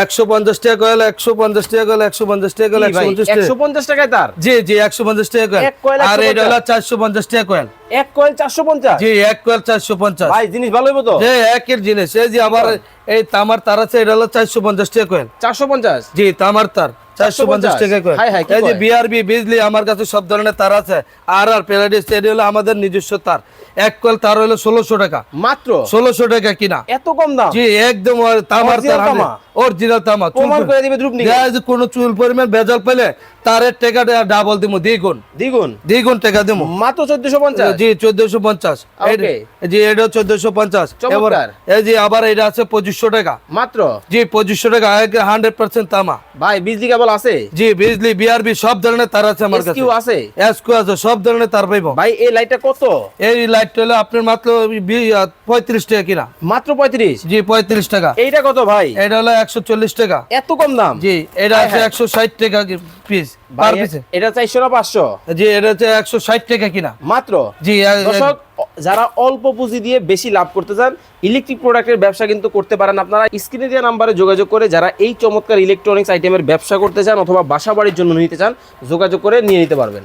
একশো পঞ্চাশ টাকা কয়েল একশো পঞ্চাশ টাকা কয়েল একশো পঞ্চাশ টাকা কয়েল একশো পঞ্চাশ টাকা। 150 টাকায় তার? জি জি একশো পঞ্চাশ টাকা কয়েল। আর এটা 150 চারশো পঞ্চাশ টাকা কয়েল। এক কয়েল 450 জি এক কয়েল চারশো পঞ্চাশ। ভাই জিনিস ভালো হইব তো? যে একের জিনিস। এই যে আবার এই তামার তার আছে এটা হলো চারশো পঞ্চাশ টাকা কয়েল। 450 জি তামার তার চারশো পঞ্চাশ টাকা কয়েল। হাই হাই, কি এই যে বিআরবি বিজলি আমার কাছে সব ধরনের তার আছে। আর আর প্যারাডিস এটা হলো আমাদের নিজস্ব তার। এক কয়েল তার হলো ষোলোশো টাকা। মাত্র? ষোলোশো টাকা কিনা। এত কম দাম? জি একদম তামার তার? অরিজিনাল তামা প্রমাণ করে দিবে যে কোনো চুল পরিমাণ ভেজাল পেলে তারের ডাবল দিমু দ্বিগুণ। দ্বিগুণ? দ্বিগুণ টাকা দিমু। মাত্র 1450 জি জি এটা। এবার এই যে আবার এটা আছে টাকা। মাত্র? জি টাকা হান্ড্রেড পার্সেন্ট তামা। ভাই বিজলি কেবল আছে? জি বিজলি বিআরবি সব ধরনের তার আছে আমার কাছে। এসকিউ আছে? এসকো আছে সব ধরনের তার পাইব। ভাই এই লাইটটা কত? এই লাইটটা হলো আপনার মাত্র পঁয়ত্রিশ টাকা কিনা। মাত্র 35 জি পঁয়ত্রিশ টাকা। এইটা কত ভাই? এটা হলো একশো চল্লিশ টাকা। এত কম দাম? জি এটা আছে। একশো ষাট টাকা পিস পার পিসে এটা 400 না 500 জি এটা হচ্ছে একশো ষাট টাকা কিনা। মাত্র? জি দর্শক যারা অল্প পুঁজি দিয়ে বেশি লাভ করতে চান ইলেকট্রিক প্রোডাক্টের ব্যবসা কিন্তু করতে পারেন আপনারা। স্ক্রিনে দেওয়া নাম্বারে যোগাযোগ করে যারা এই চমৎকার ইলেকট্রনিক্স আইটেমের ব্যবসা করতে চান অথবা বাসা বাড়ির জন্য নিতে চান যোগাযোগ করে নিয়ে নিতে পারবেন।